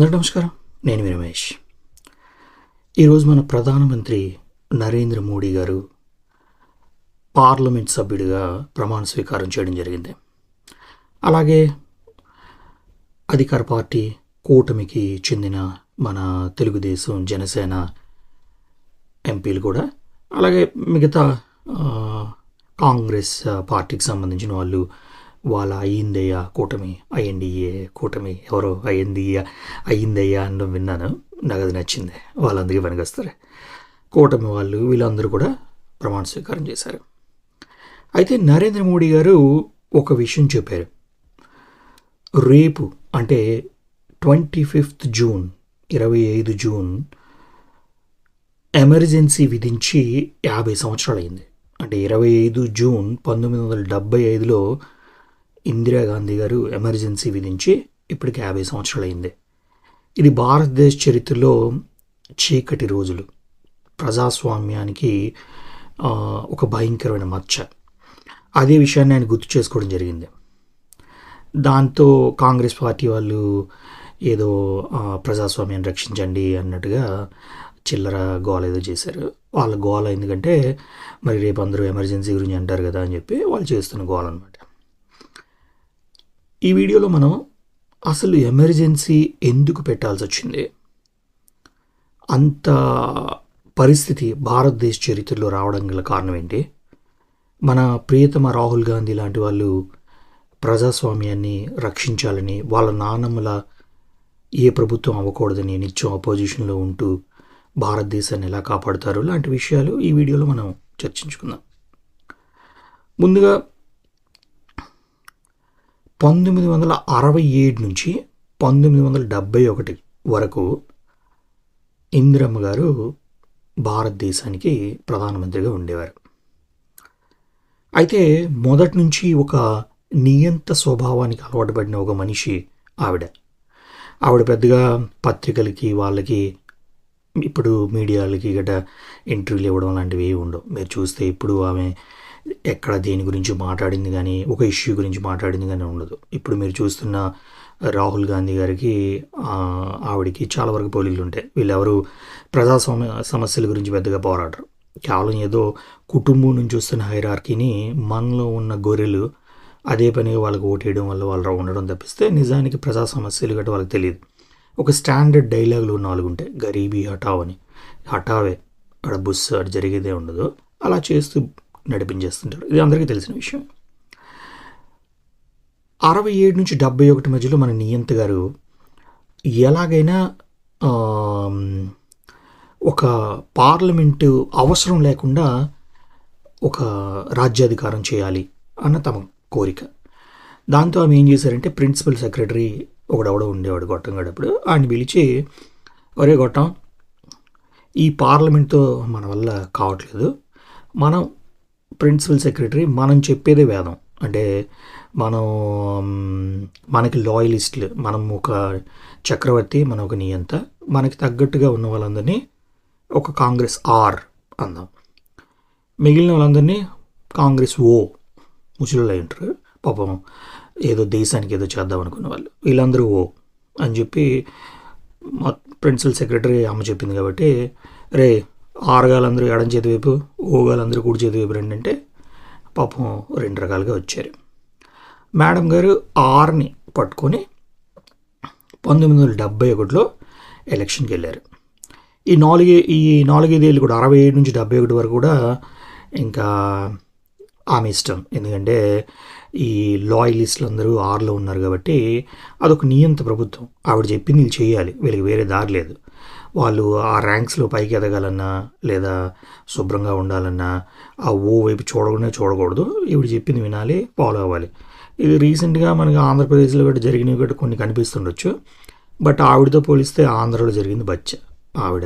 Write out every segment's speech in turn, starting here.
అందరికీ నమస్కారం. నేను మీ రమేష్. ఈరోజు మన ప్రధానమంత్రి నరేంద్ర మోడీ గారు పార్లమెంట్ సభ్యుడిగా ప్రమాణ స్వీకారం చేయడం జరిగింది. అలాగే అధికార పార్టీ కూటమికి చెందిన మన తెలుగుదేశం జనసేన ఎంపీలు కూడా అలాగే మిగతా కాంగ్రెస్ పార్టీకి సంబంధించిన వాళ్ళు వాళ్ళ అయ్యిందయ్యా కూటమి ఐఎన్డిఏ కూటమి ఎవరో అయ్యిందియ్యా అయ్యిందయ్యా అనడం విన్నాను. నాకు అది నచ్చింది. వాళ్ళందరికీ పనికొస్తారు కూటమి వాళ్ళు వీళ్ళందరూ కూడా ప్రమాణ స్వీకారం చేశారు. అయితే నరేంద్ర మోడీ గారు ఒక విషయం చెప్పారు. రేపు అంటే ట్వంటీ ఫిఫ్త్ జూన్ ఇరవై ఐదు జూన్ ఎమర్జెన్సీ విధించి యాభై సంవత్సరాలు అయింది అంటే ఇరవై ఐదు జూన్ పంతొమ్మిది వందల డెబ్బై ఐదులో ఇందిరాగాంధీ గారు ఎమర్జెన్సీ విధించి ఇప్పటికి యాభై సంవత్సరాలు అయింది ఇది భారతదేశ చరిత్రలో చీకటి రోజులు. ప్రజాస్వామ్యానికి ఒక భయంకరమైన మచ్చ. అదే విషయాన్ని ఆయన గుర్తు చేసుకోవడం జరిగింది. దాంతో కాంగ్రెస్ పార్టీ వాళ్ళు ఏదో ప్రజాస్వామ్యాన్ని రక్షించండి అన్నట్టుగా చిల్లర గోల ఏదో చేశారు. వాళ్ళ గోల ఎందుకంటే మరి రేపు అందరూ ఎమర్జెన్సీ గురించి అంటారు కదా అని చెప్పి వాళ్ళు చేస్తున్న గోల అనమాట ఈ వీడియోలో మనం అసలు ఎమర్జెన్సీ ఎందుకు పెట్టాల్సి వచ్చింది? అంత పరిస్థితి భారతదేశ చరిత్రలో రావడం గల కారణం ఏంటి? మన ప్రియతమ రాహుల్ గాంధీ లాంటి వాళ్ళు ప్రజాస్వామ్యాన్ని రక్షించాలని వాళ్ళ నానమ్మల ఏ ప్రభుత్వం అవ్వకూడదని నిత్యం అపోజిషన్లో ఉంటూ భారతదేశాన్ని ఎలా కాపాడుతారు లాంటి విషయాలు ఈ వీడియోలో మనం చర్చించుకుందాం. ముందుగా పంతొమ్మిది వందల అరవై ఏడు నుంచి పంతొమ్మిది వందల డెబ్భై ఒకటి వరకు ఇందిరమ్మ గారు భారతదేశానికి ప్రధానమంత్రిగా ఉండేవారు. అయితే మొదటి నుంచి ఒక నియంత స్వభావానికి అలవాటు పడిన ఒక మనిషి ఆవిడ. ఆవిడ పెద్దగా పత్రికలకి వాళ్ళకి ఇప్పుడు మీడియాలకి గట ఇంటర్వ్యూలు ఇవ్వడం లాంటివి ఉండవు. మీరు చూస్తే ఇప్పుడు ఆమె ఎక్కడ దేని గురించి మాట్లాడింది కానీ ఒక ఇష్యూ గురించి మాట్లాడింది కానీ ఉండదు. ఇప్పుడు మీరు చూస్తున్న రాహుల్ గాంధీ గారికి ఆవిడికి ఆవిడకి చాలా వరకు పోలీలు ఉంటాయి. వీళ్ళెవరు ప్రజాస్వామ్య సమస్యల గురించి పెద్దగా పోరాడరు. కేవలం ఏదో కుటుంబం నుంచి వస్తున్న హైరార్కీని మనలో ఉన్న గొర్రెలు అదే పనిగా వాళ్ళకి ఓటేయడం వల్ల వాళ్ళు ఉండడం తప్పిస్తే నిజానికి ప్రజా సమస్యలు గట్రా వాళ్ళకి తెలియదు. ఒక స్టాండర్డ్ డైలాగులు నాలుగు ఉంటాయి. గరీబీ హఠావ్ అని. హఠావే. అక్కడ బుస్ అటు జరిగేదే ఉండదు. అలా చేస్తూ నడిపించేస్తుంటారు ఇది అందరికీ తెలిసిన విషయం. అరవై ఏడు నుంచి డెబ్బై ఒకటి మధ్యలో మన నియంత గారు ఎలాగైనా ఒక పార్లమెంటు అవసరం లేకుండా ఒక రాజ్యాధికారం చేయాలి అన్న తమ కోరిక. దాంతో ఆమె ఏం చేశారంటే ప్రిన్సిపల్ సెక్రటరీ ఒకడెవడో ఉండేవాడు గొట్టం గడప్పుడు ఆయన పిలిచి ఒరే గొట్టం ఈ పార్లమెంట్తో మన వల్ల కావట్లేదు. మనం ప్రిన్సిపల్ సెక్రటరీ మనం చెప్పేదే వేదం. అంటే మనం మనకి లాయలిస్టులు మనం ఒక చక్రవర్తి మనం ఒక నియంత మనకి తగ్గట్టుగా ఉన్న వాళ్ళందరినీ ఒక కాంగ్రెస్ ఆర్ అందాం. మిగిలిన వాళ్ళందరినీ కాంగ్రెస్ ఓ ముసలిలో ఉంటారు. పాపం ఏదో దేశానికి ఏదో చేద్దాం అనుకున్న వాళ్ళు. వీళ్ళందరూ ఓ అని చెప్పి మా ప్రిన్సిపల్ సెక్రటరీ అమ్మ చెప్పింది కాబట్టి రే ఆరుగాలందరూ ఎడం చేతి వైపు ఓగాలందరూ కుడి చేతి వైపు రెండు అంటే పాపం రెండు రకాలుగా వచ్చారు. మేడం గారు ఆర్ని పట్టుకొని పంతొమ్మిది వందల డెబ్బై ఒకటిలో ఎలక్షన్కి వెళ్ళారు. ఈ నాలుగే ఈ నాలుగైదేళ్ళు కూడా అరవై ఏడు నుంచి డెబ్బై ఒకటి వరకు కూడా ఇంకా ఆమె ఇష్టం. ఎందుకంటే ఈ లాయలిస్టులు అందరూ ఆర్లో ఉన్నారు కాబట్టి అదొక నియంత ప్రభుత్వం. ఆవిడ చెప్పింది వీళ్ళు చేయాలి. వీళ్ళకి వేరే దారి లేదు. వాళ్ళు ఆ ర్యాంక్స్లో పైకి ఎదగాలన్నా లేదా శుభ్రంగా ఉండాలన్నా ఆ ఓ వైపు చూడకుండా చూడకూడదు. ఇవి చెప్పింది వినాలి ఫాలో అవ్వాలి. ఇది రీసెంట్గా మనకి ఆంధ్రప్రదేశ్లో గట్రా జరిగినవి గట్రా కొన్ని కనిపిస్తుండొచ్చు. బట్ ఆవిడతో పోలిస్తే ఆంధ్రలో జరిగింది బచ్చ. ఆవిడ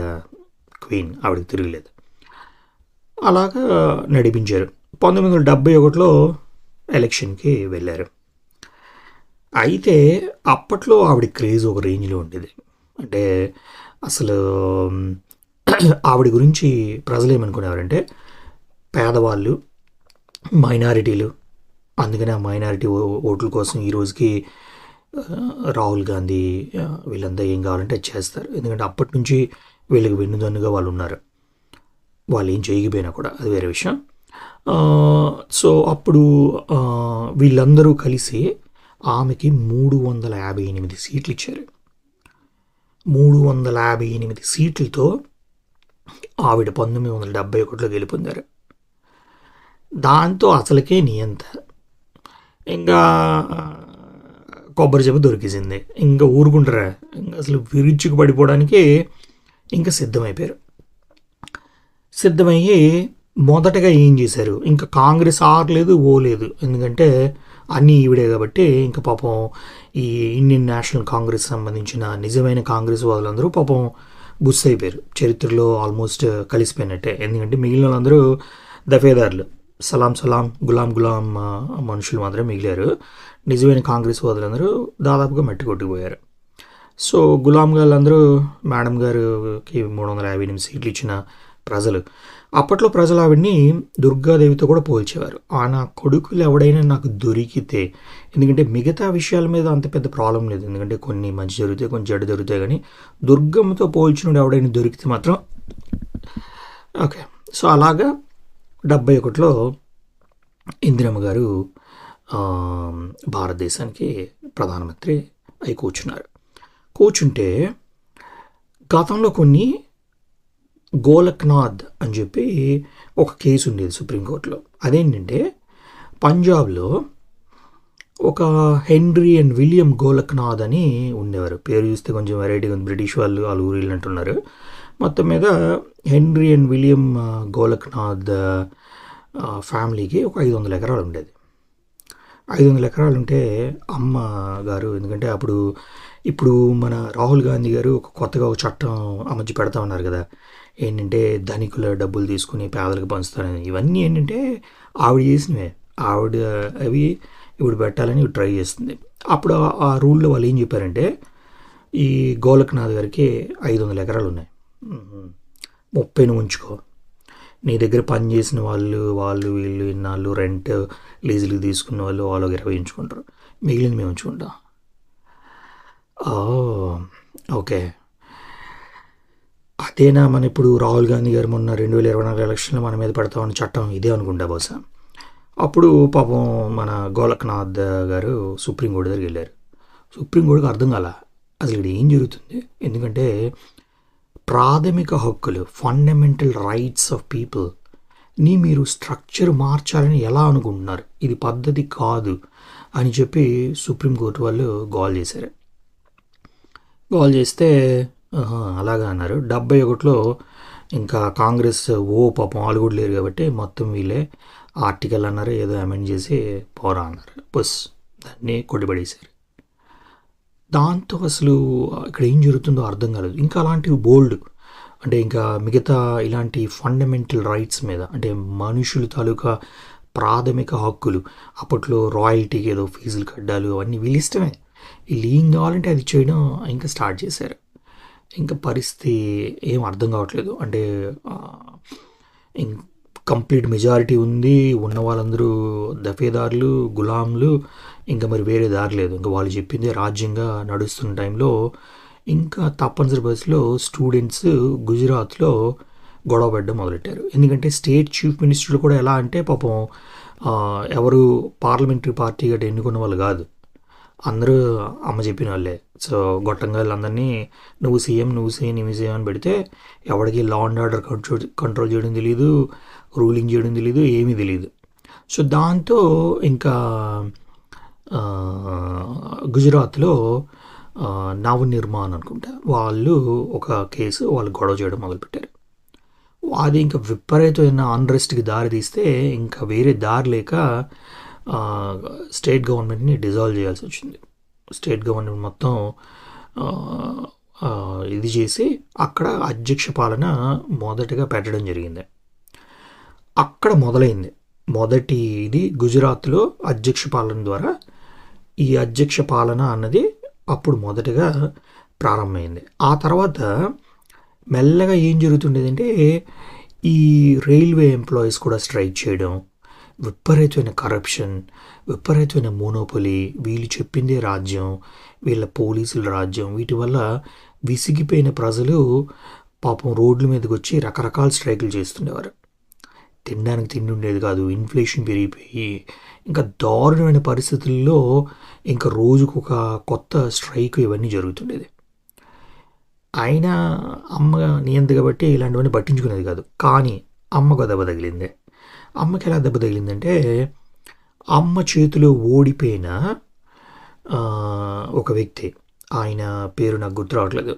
క్వీన్ ఆవిడకి తిరగలేదు. అలాగా నడిపించారు. పంతొమ్మిది వందల డెబ్బై ఒకటిలో ఎలక్షన్కి వెళ్ళారు. అయితే అప్పట్లో ఆవిడ క్రేజ్ ఒక రేంజ్లో ఉండేది. అంటే అసలు ఆవిడ గురించి ప్రజలు ఏమనుకునేవారంటే పేదవాళ్ళు మైనారిటీలు అందుకనే ఆ మైనారిటీ ఓట్ల కోసం ఈ రోజుకి రాహుల్ గాంధీ వీళ్ళంతా ఏం కావాలంటే అది చేస్తారు. ఎందుకంటే అప్పటి నుంచి వీళ్ళకి వెన్నుదన్నుగా వాళ్ళు ఉన్నారు. వాళ్ళు ఏం చేయకపోయినా కూడా అది వేరే విషయం. సో అప్పుడు వీళ్ళందరూ కలిసి ఆమెకి మూడు వందల యాభై ఎనిమిది సీట్లు ఇచ్చారు. మూడు వందల యాభై ఎనిమిది సీట్లతో ఆవిడ పంతొమ్మిది వందల డెబ్బై ఒకటిలో గెలుపొందారు. దాంతో అసలుకే నియంత. ఇంకా కొబ్బరి చెప్పు దొరికేసింది. ఇంకా ఊరుకుంటారా? ఇంకా అసలు విరుచుకు పడిపోవడానికి ఇంకా సిద్ధమైపోయారు. సిద్ధమయ్యి మొదటగా ఏం చేశారు? ఇంకా కాంగ్రెస్ ఆరలేదు ఓ లేదు. ఎందుకంటే అన్నీ ఈవిడే కాబట్టి ఇంకా పాపం ఈ ఇండియన్ నేషనల్ కాంగ్రెస్ సంబంధించిన నిజమైన కాంగ్రెస్ వాళ్ళందరూ పాపం బుస్ అయిపోయారు చరిత్రలో ఆల్మోస్ట్ కలిసిపోయినట్టే. ఎందుకంటే మిగిలిన వాళ్ళందరూ దఫేదారులు. సలాం సలాం గులాం గులాం మనుషులు మాత్రమే మిగిలారు. నిజమైన కాంగ్రెస్ వాళ్ళందరూ దాదాపుగా మట్టి కొట్టుకుపోయారు. సో గులాం గారు అందరూ మేడం గారికి మూడు వందల యాభై ఎనిమిది సీట్లు ఇచ్చిన ప్రజలు. అప్పట్లో ప్రజలు ఆవిడ్ని దుర్గాదేవితో కూడా పోల్చేవారు. ఆ నా కొడుకులు ఎవడైనా నాకు దొరికితే ఎందుకంటే మిగతా విషయాల మీద అంత పెద్ద ప్రాబ్లం లేదు. ఎందుకంటే కొన్ని మంచి జరుగుతాయి కొన్ని చెడు జరుగుతాయి. కానీ దుర్గమ్మతో పోల్చినోడు ఎవడైనా దొరికితే మాత్రం ఓకే. సో అలాగా డెబ్బై ఒకటిలో ఇందిరమ్మ గారు భారతదేశానికి ప్రధానమంత్రి అయి కూర్చున్నారు. కూర్చుంటే గతంలో కొన్ని గోలక్నాథ్ అని చెప్పి ఒక కేసు ఉండేది సుప్రీంకోర్టులో. అదేంటంటే పంజాబ్లో ఒక హెన్రీ అండ్ విలియం గోలక్నాథ్ అని ఉండేవారు. పేరు చూస్తే కొంచెం వెరైటీగా ఉంది. బ్రిటిష్ వాళ్ళు వాళ్ళు ఊరు అంటున్నారు మొత్తం మీద హెన్రీ అండ్ విలియం గోలక్నాథ్ ఫ్యామిలీకి ఒక ఐదు వందల ఎకరాలు ఉండేది. ఐదు వందల ఎకరాలు ఉంటే అమ్మ గారు ఎందుకంటే అప్పుడు ఇప్పుడు మన రాహుల్ గాంధీ గారు ఒక కొత్తగా ఒక చట్టం అమర్చి పెడతా ఉన్నారు కదా. ఏంటంటే ధనికుల డబ్బులు తీసుకుని పేదలకు పంచుతారని. ఇవన్నీ ఏంటంటే ఆవిడ చేసినవే. ఆవిడ అవి ఇప్పుడు పెట్టాలని ట్రై చేస్తుంది. అప్పుడు ఆ- రూల్లో వాళ్ళు ఏం చెప్పారంటే ఈ గోలక్నాథ్ గారికి ఐదు వందల ఎకరాలు ఉన్నాయి. ముప్పైని ఉంచుకో. నీ దగ్గర పని చేసిన వాళ్ళు వాళ్ళు వీళ్ళు ఇన్నాళ్ళు రెంట్ లీజులు తీసుకున్న వాళ్ళు వాళ్ళు ఒక ఇరవై ఉంచుకుంటారు. మిగిలింది మేము ఉంచుకుంటాం. ఓకే. అదేనా మన ఇప్పుడు రాహుల్ గాంధీ గారు మొన్న రెండు వేల ఇరవై నాలుగు ఎలక్షన్లో మన మీద పెడతామని చట్టం ఇదే అనుకుంటా బహుశా. అప్పుడు పాపం మన గోలక్నాథ్ గారు సుప్రీం కోర్టు దగ్గరికి వెళ్ళారు. సుప్రీం కోర్టుకు అర్థం కాల అసలు ఇక్కడ ఏం జరుగుతుంది? ఎందుకంటే ప్రాథమిక హక్కులు ఫండమెంటల్ రైట్స్ ఆఫ్ పీపుల్ని మీరు స్ట్రక్చర్ మార్చాలని ఎలా అనుకుంటున్నారు? ఇది పద్ధతి కాదు అని చెప్పి సుప్రీంకోర్టు వాళ్ళు గోల్ చేశారు. గోల్ చేస్తే అలాగా అన్నారు. డెబ్బై ఒకటిలో ఇంకా కాంగ్రెస్ ఓ పాపం వాళ్ళు కూడా లేరు కాబట్టి మొత్తం వీళ్ళే ఆర్టికల్ అన్నారు ఏదో అమెండ్ చేసి పోరా అన్నారు. బస్ దాన్ని కొట్టిపడేశారు. దాంతో అసలు ఇక్కడ ఏం జరుగుతుందో అర్థం కాలేదు. ఇంకా అలాంటివి బోల్డ్. అంటే ఇంకా మిగతా ఇలాంటి ఫండమెంటల్ రైట్స్ మీద అంటే మనుషుల తాలూకా ప్రాథమిక హక్కులు అప్పట్లో రాయల్టీకి ఏదో ఫీజులు కట్టాలు అవన్నీ వీళ్ళు ఇష్టమే. వీళ్ళు ఏం కావాలంటే అది చేయడం ఇంకా స్టార్ట్ చేశారు. ఇంకా పరిస్థితి ఏం అర్థం కావట్లేదు. అంటే కంప్లీట్ మెజారిటీ ఉంది ఉన్న వాళ్ళందరూ దఫేదారులు గులాంలు ఇంకా మరి వేరే దారి లేదు. ఇంకా వాళ్ళు చెప్పింది రాజ్యంగా నడుస్తున్న టైంలో ఇంకా తప్పనిసరి బస్సులో స్టూడెంట్స్ గుజరాత్లో గొడవ పెట్టడం మొదలెట్టారు. ఎందుకంటే స్టేట్ చీఫ్ మినిస్టర్లు కూడా ఎలా అంటే పాపం ఎవరు పార్లమెంటరీ పార్టీ గట్రా ఎన్నుకున్న వాళ్ళు కాదు. అందరూ అమ్మ చెప్పిన వాళ్ళే సో గొట్టంగా వాళ్ళందరినీ నువ్వు సీఎం నువ్వు సీఎం నువ్వు సీఎం అని పెడితే ఎవరికి law and order control control చేయడం తెలియదు రూలింగ్ చేయడం తెలియదు ఏమీ తెలియదు సో దాంతో ఇంకా గుజరాత్లో ఆ, నవ నిర్మాణ్ అనుకుంటా. వాళ్ళు ఒక కేసు వాళ్ళు గొడవ చేయడం మొదలుపెట్టారు. అది ఇంకా విపరీతమైన అన్రెస్ట్కి దారి తీస్తే ఇంకా వేరే దారి లేక స్టేట్ గవర్నమెంట్ని డిజాల్వ్ చేయాల్సి వచ్చింది. స్టేట్ గవర్నమెంట్ మొత్తం ఇది చేసి అక్కడ అధ్యక్ష పాలన మొదటగా పెట్టడం జరిగింది. అక్కడ మొదలైంది. మొదటి ఇది గుజరాత్లో అధ్యక్ష పాలన ద్వారా ఈ అధ్యక్ష పాలన అన్నది అప్పుడు మొదటగా ప్రారంభమైంది. ఆ తర్వాత మెల్లగా ఏం జరుగుతుండేదంటే ఈ రైల్వే ఎంప్లాయీస్ కూడా స్ట్రైక్ చేయడం విపరీతమైన కరప్షన్ విపరీతమైన మోనోపొలి వీళ్ళు చెప్పిందే రాజ్యం వీళ్ళ పోలీసుల రాజ్యం వీటి వల్ల విసిగిపోయిన ప్రజలు పాపం రోడ్ల మీదకి వచ్చి రకరకాల స్ట్రైకులు చేస్తుండేవారు. తినడానికి తిండి ఉండేది కాదు ఇన్ఫ్లేషన్ పెరిగిపోయి ఇంకా దారుణమైన పరిస్థితుల్లో ఇంకా రోజుకు ఒక కొత్త స్ట్రైక్ ఇవన్నీ జరుగుతుండేది. ఆయన అమ్మ నియంత కాబట్టి ఇలాంటివన్నీ పట్టించుకునేది కాదు కానీ అమ్మకు గొదవ తగిలిందే. అమ్మకి ఎలా దెబ్బ తగిలిందంటే అమ్మ చేతిలో ఓడిపోయిన ఒక వ్యక్తి. ఆయన పేరు నాకు గుర్తు రావట్లేదు.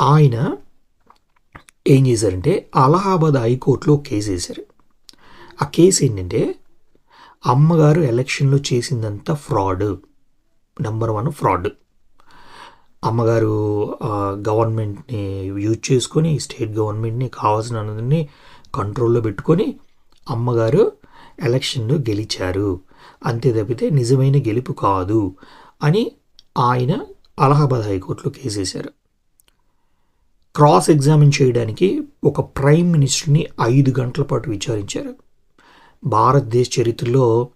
ఆయన ఏం చేశారంటే అలహాబాద్ హైకోర్టులో కేసు వేశారు. ఆ కేసు ఏంటంటే అమ్మగారు ఎలక్షన్లో చేసిందంతా ఫ్రాడ్. Number one fraud. అమ్మగారు గవర్నమెంట్ని యూజ్ చేసుకొని స్టేట్ గవర్నమెంట్ని కావాల్సిన కంట్రోల్లో పెట్టుకొని అమ్మగారు ఎలక్షన్లో గెలిచారు. అంతే తప్పితే నిజమైన గెలుపు కాదు అని ఆయన అలహాబాద్ హైకోర్టులో కేసేశారు. క్రాస్ ఎగ్జామిన్ చేయడానికి ఒక ప్రైమ్ మినిస్టర్ని ఐదు గంటల పాటు విచారించారు. భారతదేశ చరిత్రలో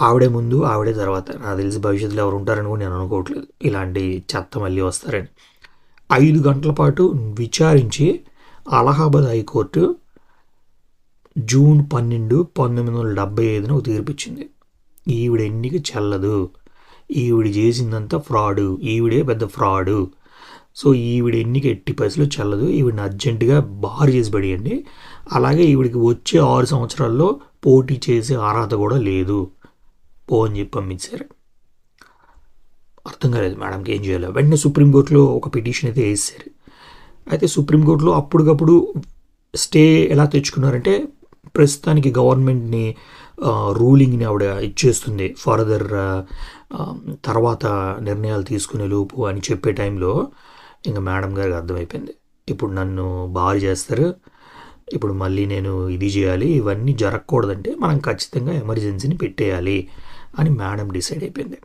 ఆవిడే ముందు ఆవిడే తర్వాత. నాకు తెలిసి భవిష్యత్తులో ఎవరు ఉంటారని కూడా నేను అనుకోవట్లేదు. ఇలాంటి చెత్త మళ్ళీ వస్తారని. ఐదు గంటల పాటు విచారించి అలహాబాద్ హైకోర్టు జూన్ పన్నెండు పంతొమ్మిది వందల డెబ్బై ఐదున ఒక తీర్పిచ్చింది. ఈవిడ ఎన్నిక చెల్లదు. ఈవిడ చేసిందంతా ఫ్రాడు. ఈవిడే పెద్ద ఫ్రాడు. సో ఈవిడ ఎన్నిక ఎట్టి పైసలు చెల్లదు. ఈవిడని అర్జెంటుగా బార్ చేసి పడేయండి. అలాగే ఈవిడికి వచ్చే ఆరు సంవత్సరాల్లో పోటీ చేసే అర్హత కూడా లేదు. పో అని చెప్పి పంపించారు. అర్థం కాలేదు మేడంకి ఏం చేయాలి. వెంటనే సుప్రీంకోర్టులో ఒక పిటిషన్ అయితే వేసారు అయితే సుప్రీంకోర్టులో అప్పటికప్పుడు స్టే ఎలా తెచ్చుకున్నారంటే ప్రస్తుతానికి గవర్నమెంట్ని రూలింగ్ని ఆవిడ ఇచ్చేస్తుంది. ఫర్దర్ తర్వాత నిర్ణయాలు తీసుకునే లోపు అని చెప్పే టైంలో ఇంకా మేడం గారికి అర్థమైపోయింది. ఇప్పుడు నన్ను బాగా చేస్తారు. ఇప్పుడు మళ్ళీ నేను ఇది చేయాలి. ఇవన్నీ జరగకూడదంటే మనం ఖచ్చితంగా ఎమర్జెన్సీని పెట్టేయాలి అని మేడం డిసైడ్ అయిపోయింది.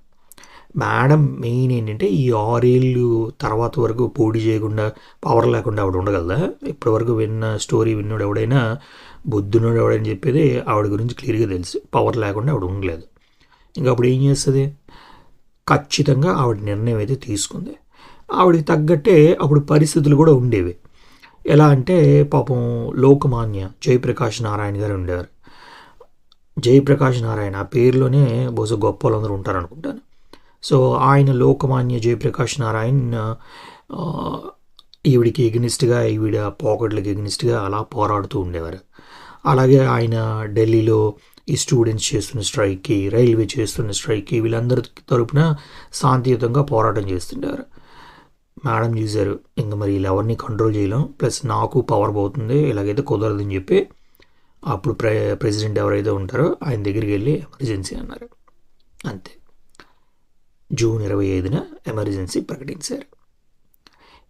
మేడం మెయిన్ ఏంటంటే ఈ ఆరేళ్ళు తర్వాత వరకు పోటీ చేయకుండా పవర్ లేకుండా ఆవిడ ఉండగలదా? ఇప్పటి వరకు విన్న స్టోరీ విన్నాడు ఎవడైనా బుద్ధునోడు ఎవడని చెప్పేది ఆవిడ గురించి క్లియర్గా తెలుసు. పవర్ లేకుండా ఆవిడ ఉండలేదు. ఇంకా అప్పుడు ఏం చేస్తుంది? ఖచ్చితంగా ఆవిడ నిర్ణయం అయితే తీసుకుంది. ఆవిడకి తగ్గట్టే అప్పుడు పరిస్థితులు కూడా ఉండేవి. ఎలా అంటే పాపం లోకమాన్య జయప్రకాష్ నారాయణ గారు ఉండేవారు. జయప్రకాష్ నారాయణ ఆ పేరులోనే బహుశా గొప్ప వాళ్ళందరూ ఉంటారు అనుకుంటాను సో ఆయన లోకమాన్య జయప్రకాష్ నారాయణ్ ఈవిడికి ఎగ్నిస్ట్గా ఈవిడ పాకెట్లకు ఎగ్నిస్ట్గా అలా పోరాడుతూ ఉండేవారు. అలాగే ఆయన ఢిల్లీలో ఈ స్టూడెంట్స్ చేస్తున్న స్ట్రైక్కి రైల్వే చేస్తున్న స్ట్రైక్కి వీళ్ళందరి తరపున శాంతియుతంగా పోరాటం చేస్తుండేవారు. మేడం చూశారు ఇంకా మరి వీళ్ళు ఎవరిని కంట్రోల్ చేయలేం ప్లస్ నాకు పవర్ పోతుంది ఇలాగైతే కుదరదని చెప్పి అప్పుడు ప్రె ప్రెసిడెంట్ ఎవరైతే ఉంటారో ఆయన దగ్గరికి వెళ్ళి ఎమర్జెన్సీ అన్నారు. అంతే. జూన్ ఇరవై ఐదున ఎమర్జెన్సీ ప్రకటించారు.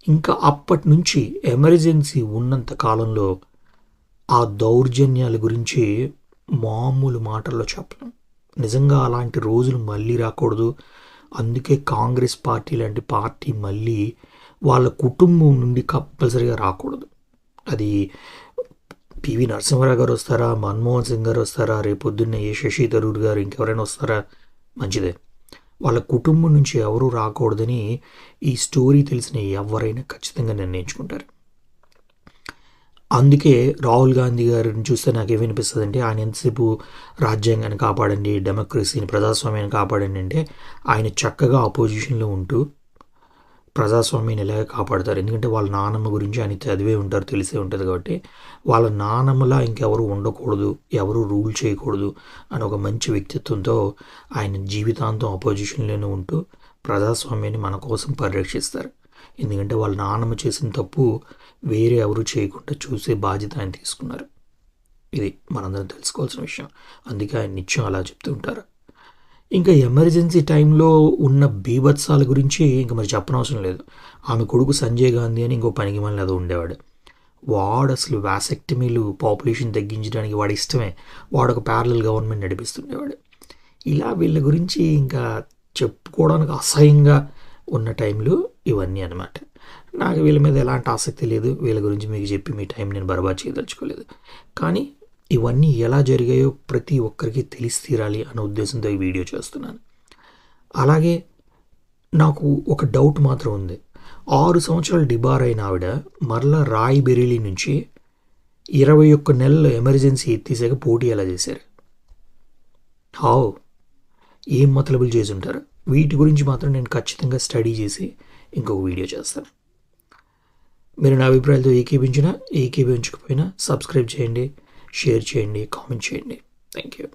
ఇంకా అప్పటి నుంచి ఎమర్జెన్సీ ఉన్నంత కాలంలో ఆ దౌర్జన్యాల గురించి మామూలు మాటల్లో చెప్పలేం. నిజంగా అలాంటి రోజులు మళ్ళీ రాకూడదు. అందుకే కాంగ్రెస్ పార్టీ లాంటి పార్టీ మళ్ళీ వాళ్ళ కుటుంబం నుండి కంపల్సరిగా రాకూడదు. అది పివి నరసింహారావు గారు వస్తారా? మన్మోహన్ సింగ్ గారు వస్తారా? రేపు ఏ శశి తరూర్ గారు ఇంకెవరైనా వస్తారా? మంచిదే. వాళ్ళ కుటుంబం నుంచి ఎవరూ రాకూడదని ఈ స్టోరీ తెలిసిన ఎవరైనా ఖచ్చితంగా నిర్ణయించుకుంటారు. అందుకే రాహుల్ గాంధీ గారిని చూస్తే నాకు ఏమనిపిస్తుంది అంటే ఆయన ఎంతసేపు రాజ్యాంగాన్ని కాపాడండి డెమోక్రసీని ప్రజాస్వామ్యాన్ని కాపాడండి అంటే ఆయన చక్కగా ఆపోజిషన్లో ఉంటూ ప్రజాస్వామ్యాన్ని ఎలాగ కాపాడతారు. ఎందుకంటే వాళ్ళ నానమ్మ గురించి ఆయన చదివే ఉంటారు తెలిసే ఉంటుంది కాబట్టి వాళ్ళ నానమ్మలా ఇంకెవరు ఉండకూడదు ఎవరు రూల్ చేయకూడదు అని ఒక మంచి వ్యక్తిత్వంతో ఆయన జీవితాంతం అపోజిషన్లోనే ఉంటూ ప్రజాస్వామ్యాన్ని మన కోసం పరిరక్షిస్తారు. ఎందుకంటే వాళ్ళ నానమ్మ చేసిన తప్పు వేరే ఎవరు చేయకుండా చూసే బాధ్యత ఆయన తీసుకున్నారు. ఇది మనందరం తెలుసుకోవాల్సిన విషయం. అందుకే ఆయన నిత్యం అలా చెప్తూ ఉంటారు. ఇంకా ఎమర్జెన్సీ టైంలో ఉన్న బీభత్సాల గురించి ఇంకా మరి చెప్పనవసరం లేదు. ఆమె కొడుకు సంజయ్ గాంధీ అని ఇంకో పనికి మళ్ళీ అది ఉండేవాడు. వాడు అసలు వ్యాసెక్టమీలు పాపులేషన్ తగ్గించడానికి వాడి ఇష్టమే. వాడు ఒక ప్యారలల్ గవర్నమెంట్ నడిపిస్తుండేవాడు. ఇలా వీళ్ళ గురించి ఇంకా చెప్పుకోవడానికి అసహ్యంగా ఉన్న టైంలో ఇవన్నీ అనమాట నాకు వీళ్ళ మీద ఎలాంటి ఆసక్తి లేదు. వీళ్ళ గురించి మీకు చెప్పి మీ టైం నేను బర్బాద్ చేయదలుచుకోలేదు. కానీ ఇవన్నీ ఎలా జరిగాయో ప్రతి ఒక్కరికి తెలిసి తీరాలి అనే ఉద్దేశంతో ఈ వీడియో చేస్తున్నాను. అలాగే నాకు ఒక డౌట్ మాత్రం ఉంది. ఆరు సంవత్సరాలు డిబార్ అయిన ఆవిడ మరలా రాయి బెరీలీ నుంచి ఇరవై ఒక్క నెలలు ఎమర్జెన్సీ ఎత్తేసాక పోటీ ఎలా చేశారు? హావ్. ఏం మతలబులు చేసి ఉంటారు వీటి గురించి మాత్రం నేను ఖచ్చితంగా స్టడీ చేసి ఇంకొక వీడియో చేస్తాను. మీరు నా అభిప్రాయాలతో ఏకీపించినా ఏకీపించకపోయినా సబ్స్క్రైబ్ చేయండి. share chainly, comment chainly. Thank you.